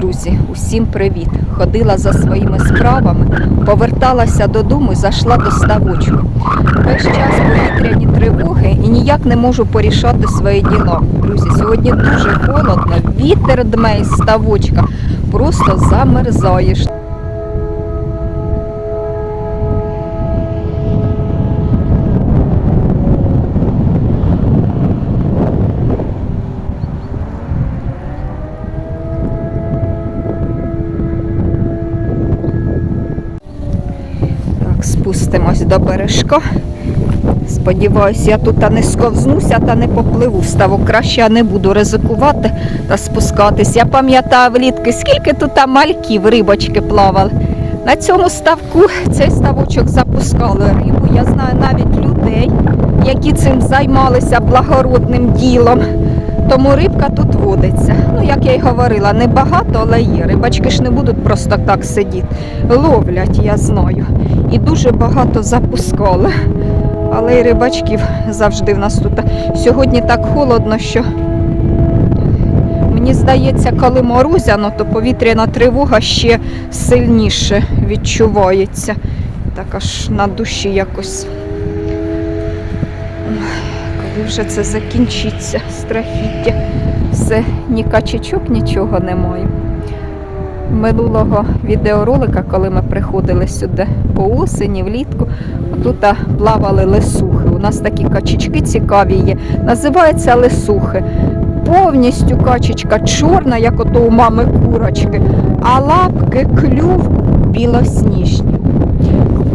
друзі, усім привіт! Ходила за своїми справами, поверталася додому і зайшла до ставочку. Весь час повітряні тривоги і ніяк не можу порішати своє діло. Друзі, сьогодні дуже холодно, вітер дме із ставочка, просто замерзаєш. Так, спустимось до бережка. Сподіваюсь, я тут не сковзнуся та не попливу в ставок. Краще я не буду ризикувати та спускатись. Я пам'ятаю влітки, скільки тут мальків рибочки плавали. На цьому ставку цей ставочок запускали рибу. Я знаю навіть людей, які цим займалися благородним ділом. Тому рибка тут водиться. Ну, як я й говорила, не багато, але є. Рибачки ж не будуть просто так сидіти. Ловлять, я знаю. І дуже багато запускали. Але й рибачків завжди в нас тут. Сьогодні так холодно, що мені здається, коли морозяно, то повітряна тривога ще сильніше відчувається. Так аж на душі якось. Коли вже це закінчиться, страхіття. Все, ні качечок, нічого немає. Минулого відеоролика, коли ми приходили сюди по осені, влітку, тут плавали лисухи. У нас такі качечки цікаві є. Називаються лисухи. Повністю качечка чорна, як ото у мами курочки, а лапки, клюв білосніжні.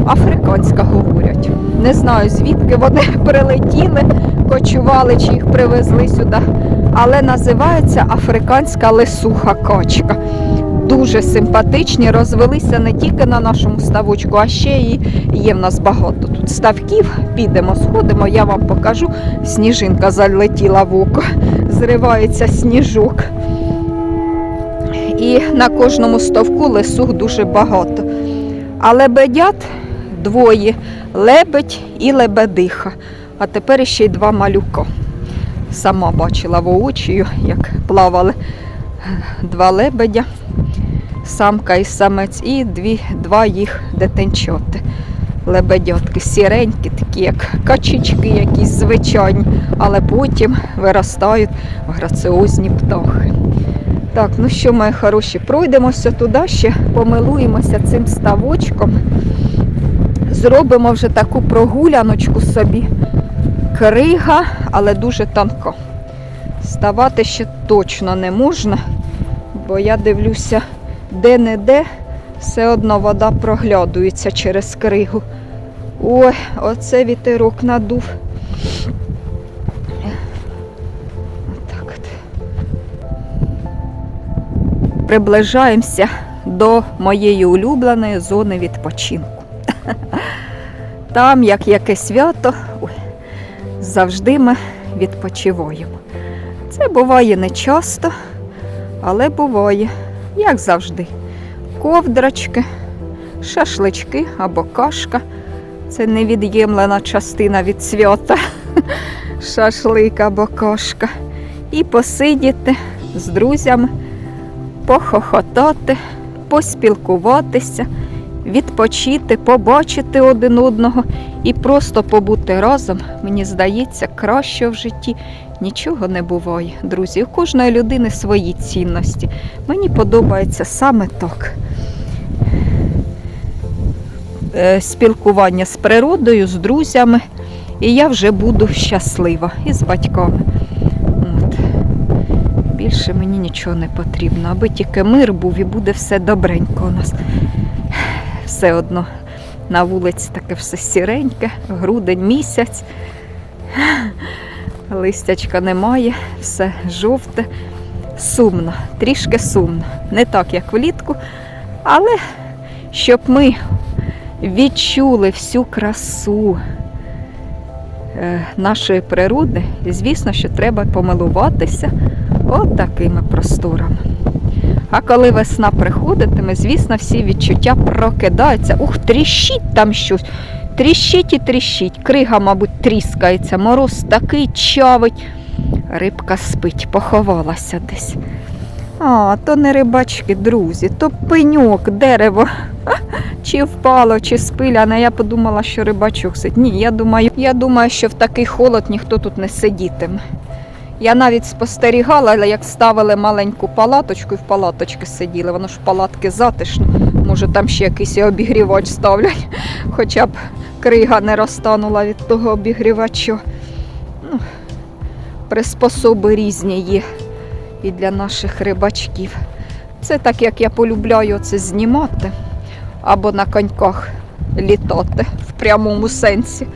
Африканська говорять. Не знаю, звідки вони прилетіли, кочували чи їх привезли сюди. Але називається африканська лисуха качка. Дуже симпатичні, розвелися не тільки на нашому ставочку, а ще і є в нас багато тут ставків. Підемо, сходимо, я вам покажу. Сніжинка залетіла в око, зривається сніжок. І на кожному ставку лисух дуже багато. А лебедят двоє лебедь і лебедиха. А тепер ще й два малюка. Сама бачила воочію, як плавали два лебедя, самка і самець, і дві, два їх дитинчоти. Лебедятки сіренькі, такі, як качечки якісь звичайні, але потім виростають в граціозні птахи. Так, ну що, мої хороші, пройдемося туди ще, помилуємося цим ставочком. Зробимо вже таку прогуляночку собі. Крига, але дуже тонко. Ставати ще точно не можна, бо я дивлюся, де-не-де все одно вода проглядується через кригу. Ой, оце вітерок надув. Отак от. Приближаємося до моєї улюбленої зони відпочинку. Там, як яке свято, ой, завжди ми відпочиваємо. Це буває не часто, але буває, як завжди. Ковдрачки, шашлички або кашка. Це невід'ємлена частина від свята. Шашлик або кашка. І посидіти з друзями, похохотати, поспілкуватися, відпочити, побачити один одного і просто побути разом, мені здається, краще в житті нічого не буває. Друзі, у кожної людини свої цінності. Мені подобається саме так. Е, Спілкування з природою, з друзями, і я вже буду щаслива і з батьками. Більше мені нічого не потрібно, аби тільки мир був і буде все добренько у нас. Все одно на вулиці таке все сіреньке, грудень місяць. Листячка немає, все жовте, сумно, трішки сумно. Не так, як влітку, але щоб ми відчули всю красу е, нашої природи, звісно, що треба помилуватися от просторами. А коли весна приходитиме, звісно, всі відчуття прокидаються. Ух, тріщить там щось. Тріщить і тріщить. Крига, мабуть, тріскається, мороз такий чавить. Рибка спить, поховалася десь. А, то не рибачки, друзі, то пеньок, дерево. Чи впало, чи спиляне. Я подумала, що рибачок сидить. Ні, я думаю, я думаю, що в такий холод ніхто тут не сидітиме. Я навіть спостерігала, як ставили маленьку палаточку і в палаточки сиділи, воно ж палатки затишно. Може там ще якийсь обігрівач ставлять, хоча б крига не розтанула від того обігрівача. Ну, приспособи різні є і для наших рибачків. Це так, як я полюбляю це знімати або на коньках літати в прямому сенсі,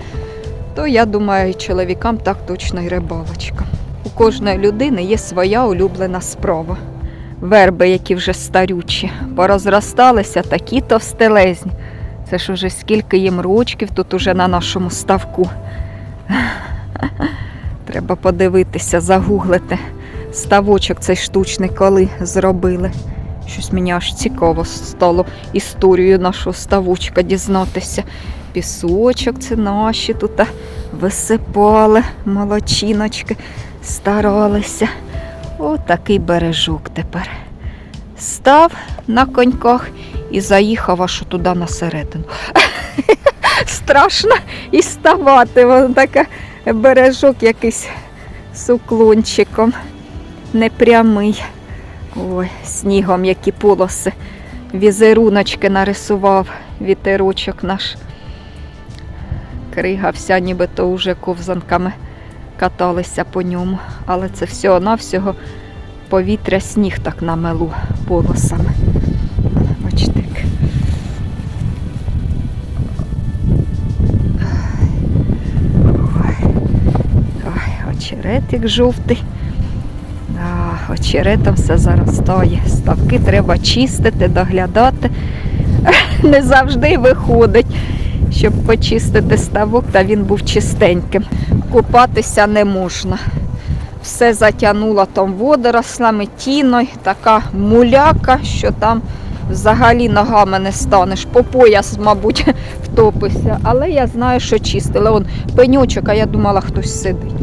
то я думаю, і чоловікам так точно і рибалочка. У кожної людини є своя улюблена справа. Верби, які вже старючі, порозросталися, такі товстелезні. Це ж уже скільки їм рочків тут уже на нашому ставку. Треба подивитися, загуглити. Ставочок цей штучний коли зробили. Щось мені аж цікаво стало історію нашого ставочка дізнатися. Пісочок це наші тут висипали, молочиночки, старалися. О, такий бережок тепер. Став на коньках і заїхав аж туди на середину. Страшно і ставати. Воно таке бережок якийсь з. Непрямий. Ой, снігом які полоси. Візеруночки нарисував вітерочок наш. Крига вся нібито уже ковзанками каталися по ньому. Але це всього-навсього повітря сніг так намелу полосами. Бачите. очеретик жовтий. А, очеретом все заростає. Ставки треба чистити, доглядати. Не завжди виходить, щоб почистити ставок, та він був чистеньким. Купатися не можна. Все затягнуло там водорослами, тіною, така муляка, що там взагалі ногами не станеш. По пояс, мабуть, втопишся. Але я знаю, що чистили. Он пенючок, а я думала, хтось сидить.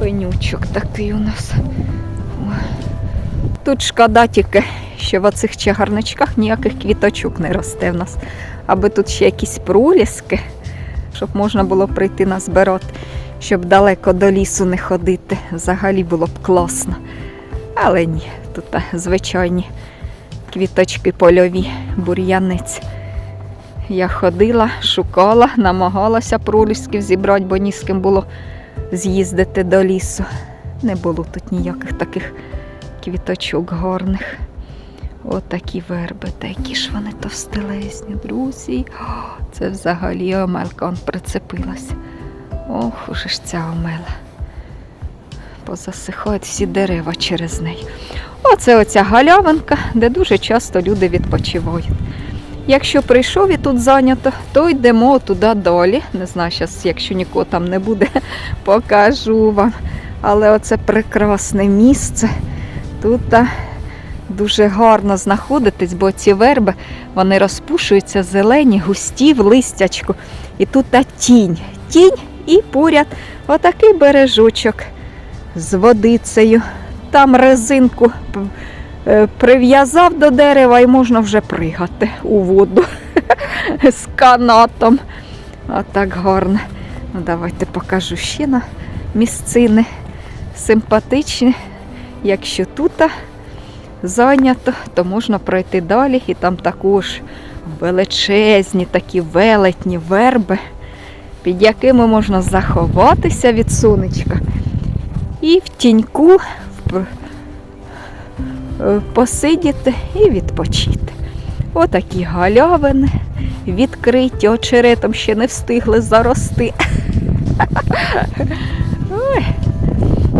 Пенючок такий у нас. Тут шкода тільки, що в оцих чагарничках ніяких квіточок не росте в нас. Аби тут ще якісь проліски, щоб можна було прийти назбирати, щоб далеко до лісу не ходити. Взагалі було б класно. Але ні, тут звичайні квіточки польові, бур'яниць. Я ходила, шукала, намагалася пролісків зібрати, бо ні з ким було з'їздити до лісу. Не було тут ніяких таких квіточок гарних. Отакі верби, та які ж вони товстелезні, друзі. Це взагалі омелка он прицепилась. Ох, уже ж ця омела. Позасихають всі дерева через неї. Оце оця галявинка, де дуже часто люди відпочивають. Якщо прийшов і тут зайнято, то йдемо туди далі. Не знаю, зараз, якщо нікого там не буде, покажу вам. Але оце прекрасне місце. Тут дуже гарно знаходитись, бо ці верби вони розпушуються зелені, густі в листячку. І тут та тінь. Тінь і поряд отакий бережочок з водицею. Там резинку е, прив'язав до дерева і можна вже пригати у воду з канатом. А так гарно. Ну, давайте покажу ще на місцини симпатичні. Якщо тут зайнято, то можна пройти далі, і там також величезні такі велетні верби, під якими можна заховатися від сонечка. І в тіньку е, посидіти і відпочити. Отакі галявини відкриті, очеретом ще не встигли зарости.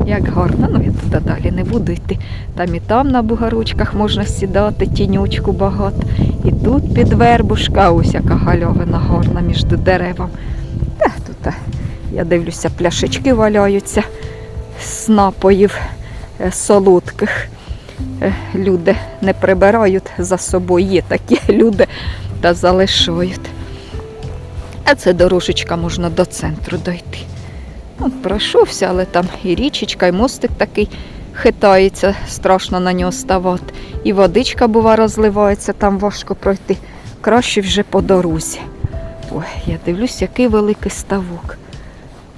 Як гарно, ну я туди далі не буду йти. Там і там на бугарочках можна сідати, тінючку багато. І тут під вербушка, ось яка гальовина гарна між деревом. Та тут, я дивлюся, пляшечки валяються з напоїв е, солодких. Е, Люди не прибирають за собою, є такі люди та залишають. А це дорожечка можна до центру дойти. От пройшовся, але там і річечка, і мостик такий хитається, страшно на нього ставати. І водичка, бува, розливається, там важко пройти. Краще вже по дорозі. Ой, я дивлюсь, який великий ставок.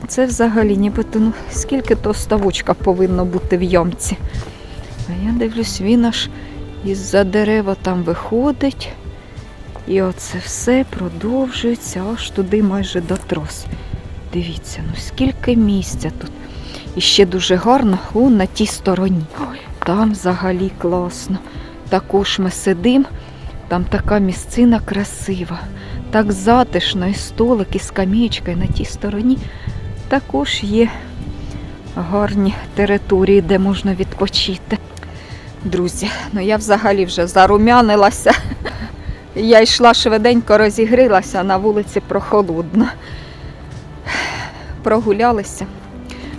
Це взагалі нібито, ну, скільки того ставочка повинно бути в ямці. А я дивлюсь, він аж із-за дерева там виходить. І оце все продовжується аж туди майже до трос. Дивіться, ну скільки місця тут. І ще дуже гарно о, на тій стороні. Ой, там взагалі класно. Також ми сидимо, там така місцина красива, так затишно, і столик, і скам'ячка, і на тій стороні також є гарні території, де можна відпочити. Друзі, ну я взагалі вже зарумянилася. Я йшла швиденько розігрілася, а на вулиці прохолодно. Прогулялися,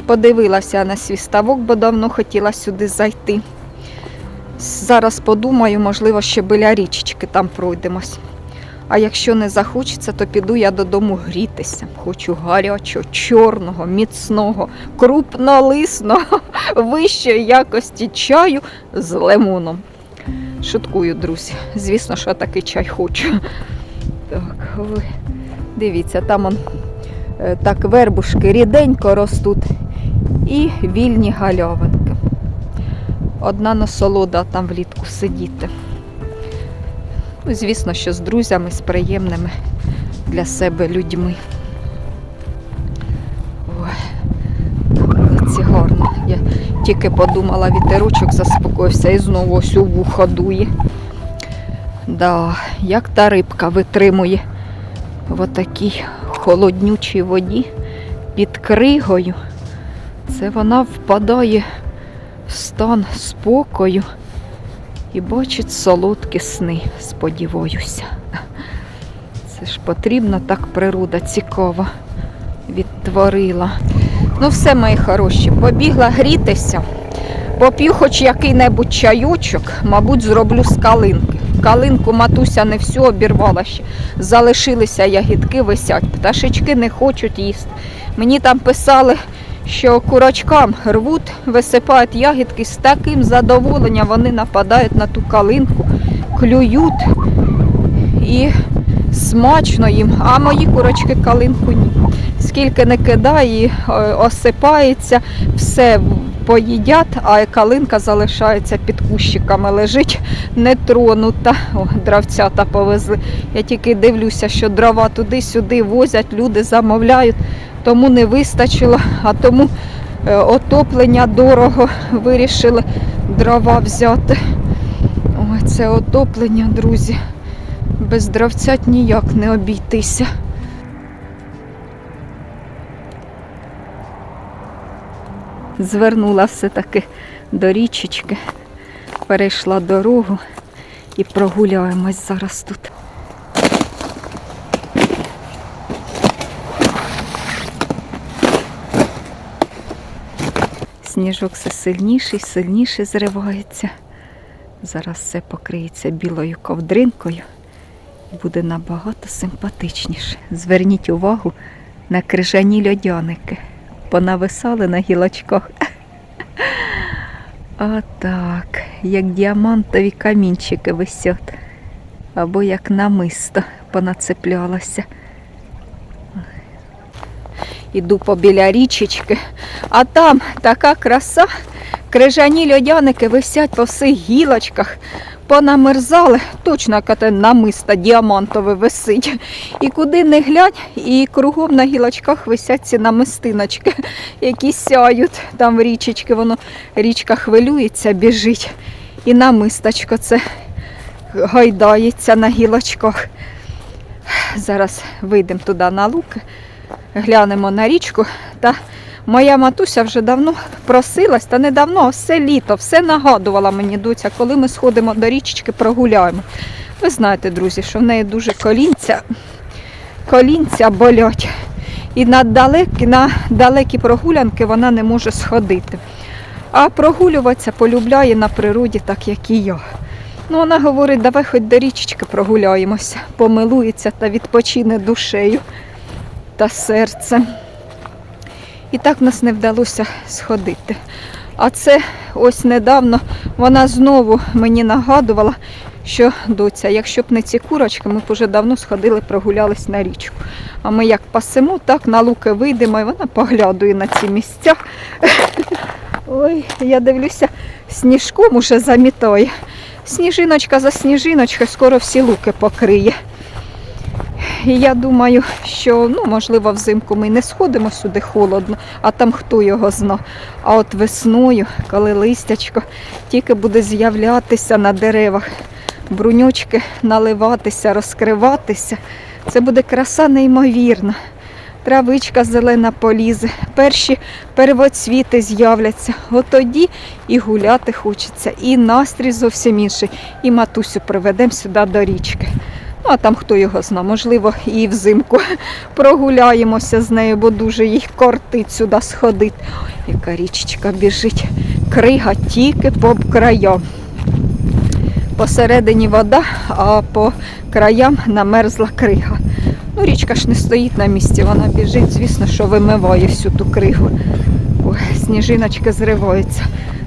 подивилася на свій ставок, бо давно хотіла сюди зайти. Зараз подумаю, можливо, ще біля річечки там пройдемось. А якщо не захочеться, то піду я додому грітися. Хочу гарячого, чорного, міцного, крупнолисного, вищої якості чаю з лимоном. Шуткую, друзі. Звісно, що такий чай хочу. Так, ви дивіться, там он, так вербушки ріденько ростуть і вільні галявинки. Одна насолода там влітку сидіти. Ну, звісно, що з друзями, з приємними для себе людьми. Це гарно. Я тільки подумала, вітерочок заспокоївся і знову ось у вухо дує. Да, як та рибка витримує в отакій холоднючій воді під кригою. Це вона впадає в стан спокою і бачить солодкі сни, сподіваюся. Це ж потрібно так природа цікава відтворила. Ну, все, мої хороші, побігла грітися. Поп'ю хоч який-небудь чайочок, мабуть, зроблю з калинки. Калинку матуся не всю обірвала ще. Залишилися ягідки висять. Пташечки не хочуть їсти. Мені там писали, що курочкам рвуть, висипають ягідки з таким задоволенням вони нападають на ту калинку, клюють і смачно їм. А мої курочки калинку ні. Скільки не кидає, е, осипається, все поїдять, а калинка залишається під кущиками, лежить нетронута. О, дравцята повезли. Я тільки дивлюся, що дрова туди-сюди возять, люди замовляють, тому не вистачило, а тому е, отоплення дорого вирішили дрова взяти. Ой, це отоплення, друзі. Без дравцят ніяк не обійтися. Звернула все-таки до річечки, перейшла дорогу і прогуляємось зараз тут. Сніжок все сильніший, сильніше зривається. Зараз все покриється білою ковдринкою і буде набагато симпатичніше. Зверніть увагу на крижані льодяники. Понависали на гілочках. Отак, як діамантові камінчики висять. Або як намисто понацеплялося. Іду побіля річечки, а там така краса. Крижані льодяники висять по всіх гілочках, понамерзали, точно яке намисто діамантове висить. І куди не глянь, і кругом на гілочках висять ці намистиночки, які сяють там річечки, воно річка хвилюється, біжить. І намисточко це гайдається на гілочках. Зараз вийдемо туди на луки, глянемо на річку. Та моя матуся вже давно просилась, та не давно, все літо, все нагадувала мені доця, коли ми сходимо до річечки, прогуляємо. Ви знаєте, друзі, що в неї дуже колінця, колінця болять. І на далекі, на далекі прогулянки вона не може сходити. А прогулюватися полюбляє на природі, так як і я. Ну, вона говорить, давай хоч до річечки прогуляємося, помилується та відпочине душею та серцем. І так нас не вдалося сходити. А це ось недавно вона знову мені нагадувала, що доця, якщо б не ці курочки, ми б уже давно сходили, прогулялись на річку. А ми як пасемо, так на луки вийдемо, і вона поглядує на ці місця. Ой, я дивлюся, сніжком уже замітає. Сніжиночка за сніжиночкою скоро всі луки покриє. І я думаю, що ну, можливо взимку ми не сходимо сюди холодно, а там хто його зна. А от весною, коли листячко тільки буде з'являтися на деревах, бруньочки наливатися, розкриватися, це буде краса неймовірна. Травичка зелена полізе, перші первоцвіти з'являться. От тоді і гуляти хочеться, і настрій зовсім інший, і матусю приведемо сюди до річки. А там хто його зна, можливо, і взимку прогуляємося з нею, бо дуже їй кортить сюди сходити. Ой, яка річечка біжить. Крига тільки по краям. Посередині вода, а по краям намерзла крига. Ну, річка ж не стоїть на місці, вона біжить, звісно, що вимиває всю ту кригу. Ой, сніжиночки зриваються.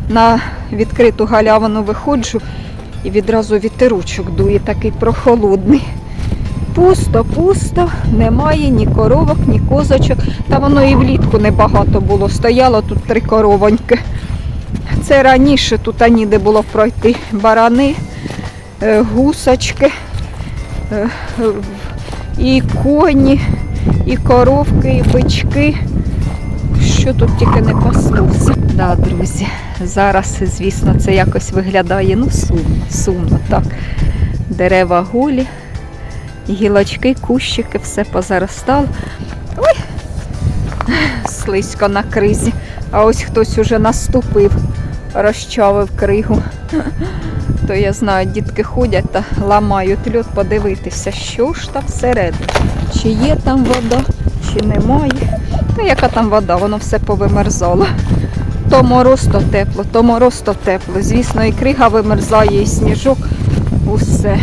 На відкриту галявину виходжу і відразу вітеручок дує, такий прохолодний. Пусто, пусто, немає ні коровок, ні козочок. Та воно і влітку небагато було. Стояло тут три коровоньки. Це раніше тут ніде було пройти. Барани, е, гусочки, е, е, і коні, і коровки, і бички. Що тут тільки не паслося. Да, друзі, зараз, звісно, це якось виглядає ну, сумно, сумно, так. Дерева голі, гілочки, кущики, все позаростало. Ой, слизько на кризі. А ось хтось уже наступив, розчавив кригу. То я знаю, дітки ходять та ламають льод, подивитися, що ж там всередині. Чи є там вода, чи немає. Ну, яка там вода, воно все повимерзало. То мороз, то тепло, то мороз, то тепло. Звісно, і крига вимерзає, і сніжок, усе.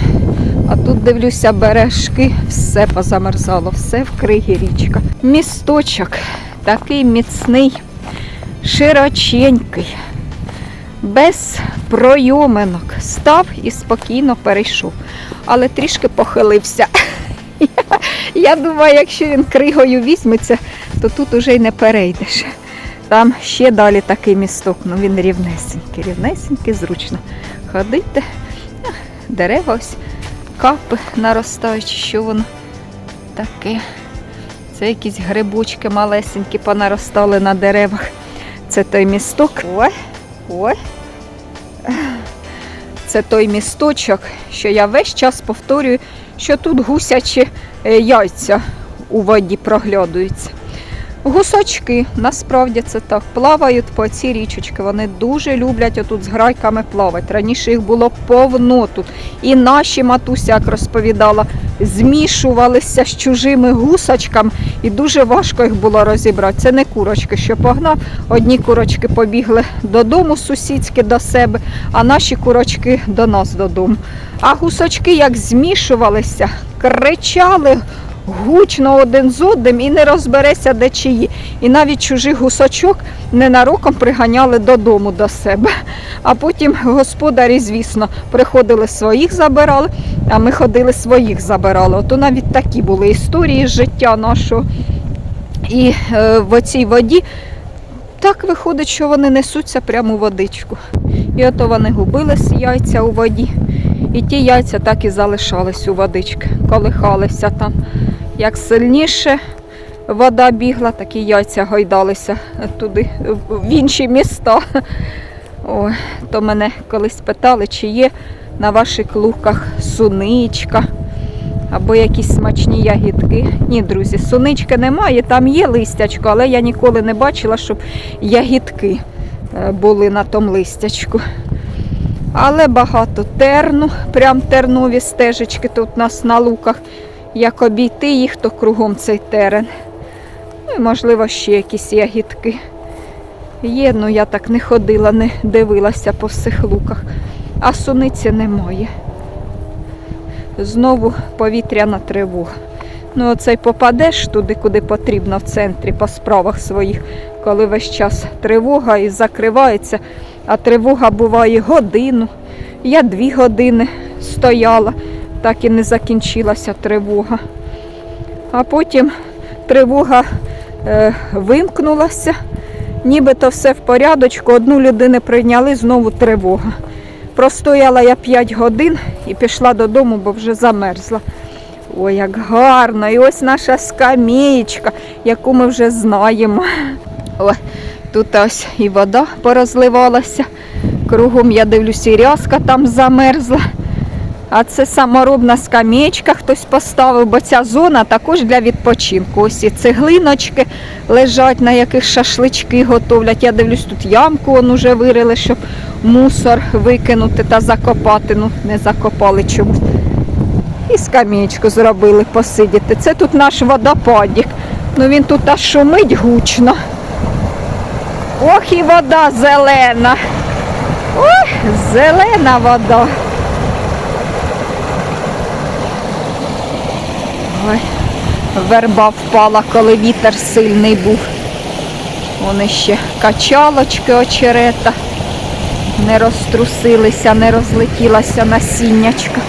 А тут дивлюся, бережки, все позамерзало, все в кригі річка. Місточок такий міцний, широченький, без пройоминок. Став і спокійно перейшов, але трішки похилився. Я думаю, якщо він кригою візьметься, то тут уже й не перейдеш. Там ще далі такий місток, ну він рівнесенький, рівнесенький, зручно ходити. Дерева ось капи наростають, що воно таке. Це якісь грибочки малесенькі понаростали на деревах. Це той місток. Ой, ой. Це той місточок, що я весь час повторюю, що тут гусячі е, яйця у воді проглядуються. Гусачки, насправді це так, плавають по цій річечки. Вони дуже люблять отут з грайками плавати. Раніше їх було повно тут. І наші матуся, як розповідала, змішувалися з чужими гусачками, і дуже важко їх було розібрати. Це не курочки, що погнав. Одні курочки побігли додому сусідські до себе, а наші курочки до нас додому. А гусачки як змішувалися, кричали гучно один з одним і не розбереся, де чиї. І навіть чужих гусачок ненароком приганяли додому до себе. А потім господарі, звісно, приходили своїх забирали, а ми ходили своїх забирали. Ото навіть такі були історії з життя нашого. І е, в оцій воді так виходить, що вони несуться прямо у водичку. І ото вони губились яйця у воді. І ті яйця так і залишались у водички, колихалися там. Як сильніше вода бігла, так і яйця гойдалися туди, в інші міста. Ой, то мене колись питали, чи є на ваших луках суничка або якісь смачні ягідки. Ні, друзі, сунички немає, там є листячко, але я ніколи не бачила, щоб ягідки е, були на тому листячку. Але багато терну, прям тернові стежечки тут у нас на луках. Як обійти їх, то кругом цей терен. Ну і, можливо, ще якісь ягідки. Є, ну я так не ходила, не дивилася по всіх луках. А суниці немає. Знову повітряна тривога. Ну, оцей попадеш туди, куди потрібно в центрі, по справах своїх, коли весь час тривога і закривається, а тривога буває годину. Я дві години стояла, так і не закінчилася тривога. А потім тривога е, вимкнулася, нібито все в порядочку, одну людину прийняли, знову тривога. Простояла я 5 годин і пішла додому, бо вже замерзла. Ой, як гарно! І ось наша скамеєчка, яку ми вже знаємо. Ой, тут ось і вода порозливалася. Кругом я дивлюся, і рязка там замерзла. А це саморобна скамеєчка хтось поставив, бо ця зона також для відпочинку. Ось і цеглиночки лежать, на яких шашлички готовлять. Я дивлюсь, тут ямку он уже вирили, щоб мусор викинути та закопати. Ну, не закопали чомусь. І скамеєчку зробили посидіти. Це тут наш водопадік. Ну він тут аж шумить гучно. Ох і вода зелена. Ой, зелена вода. Ой, верба впала, коли вітер сильний був. Вони ще качалочки очерета. Не розтрусилися, не розлетілася насіннячка.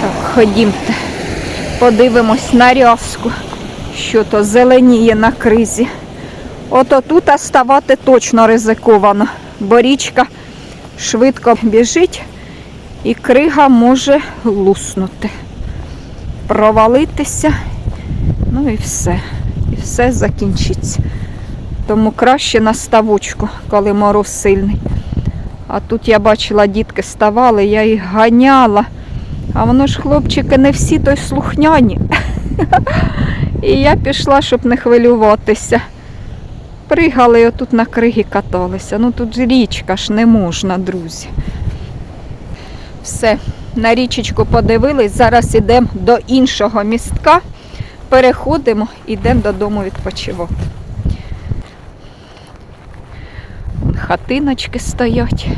Так, ходімте, подивимось на рязку, що то зеленіє на кризі. Ото тут ставати точно ризиковано, бо річка швидко біжить і крига може луснути, провалитися, ну і все. І все закінчиться. Тому краще на ставочку, коли мороз сильний. А тут я бачила, дітки ставали, я їх ганяла. А воно ж, хлопчики, не всі то й слухняні. І я пішла, щоб не хвилюватися. Пригали отут на криги каталися. Ну тут річка ж не можна, друзі. Все, на річечку подивились. Зараз йдемо до іншого містка. Переходимо, йдемо додому відпочивати. Хатиночки стоять.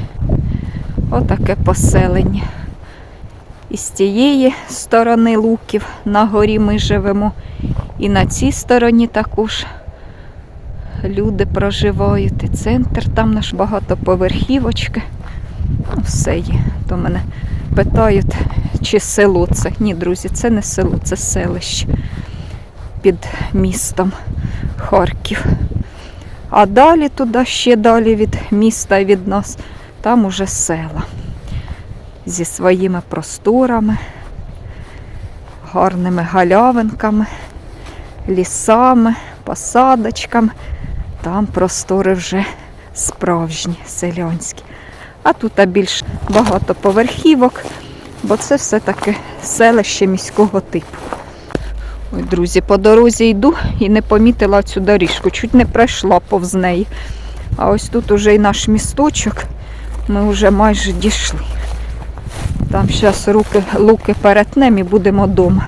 Отаке поселення. І з тієї сторони луків на горі ми живемо. І на цій стороні також люди проживають. І центр там наш багатоповерхівочки. Ну, все є. То мене питають, чи село це. Ні, друзі, це не село, це селище під містом Харків. А далі туди, ще далі від міста і від нас, там уже села зі своїми просторами, гарними галявинками, лісами, посадочками. Там простори вже справжні, селянські. А тут більш багато поверхівок, бо це все-таки селище міського типу. Ой, друзі, по дорозі йду і не помітила цю доріжку, чуть не пройшла повз неї. А ось тут уже і наш місточок, ми вже майже дійшли. Там зараз руки, луки перетнемо і будемо вдома.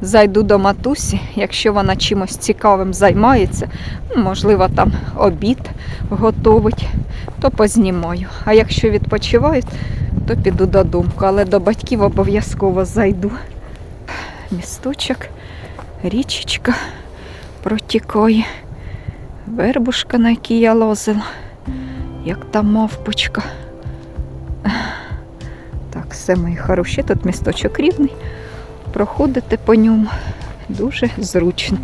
Зайду до матусі, якщо вона чимось цікавим займається, ну, можливо, там обід готовить, то познімаю. А якщо відпочивають, то піду додому. Але до батьків обов'язково зайду. Місточок, річечка протікає, вербушка, на якій я лозила, як та мавпочка. Так, все мої хороші, тут місточок рівний. Проходити по ньому дуже зручно.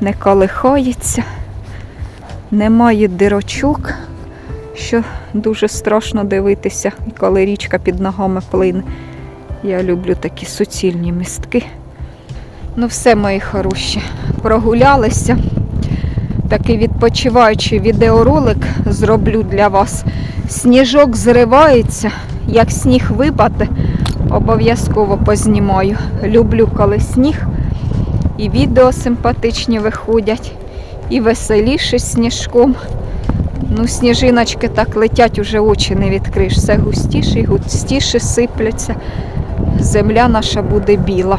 Не колихається, немає дирочок, що дуже страшно дивитися, коли річка під ногами плине. Я люблю такі суцільні містки. Ну, все, мої хороші, прогулялися. Такий відпочиваючий відеоролик зроблю для вас. Сніжок зривається, як сніг випаде, обов'язково познімаю. Люблю, коли сніг і відео симпатичні виходять, і веселіше сніжком. Ну, сніжиночки так летять, уже очі не відкриш. Все густіше і густіше сипляться. Земля наша буде біла.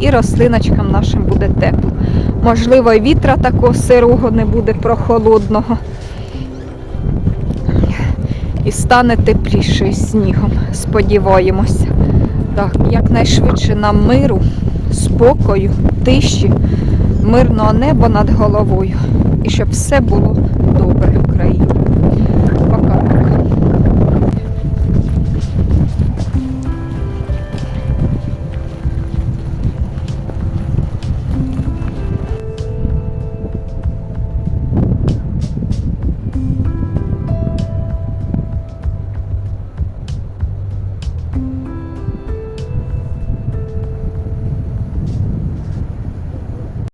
І рослиночкам нашим буде тепло. Можливо, і вітра такого сирого не буде прохолодного. І стане тепліше снігом. Сподіваємося. Так, якнайшвидше нам миру, спокою, тиші, мирного неба над головою. І щоб все було добре в Україні.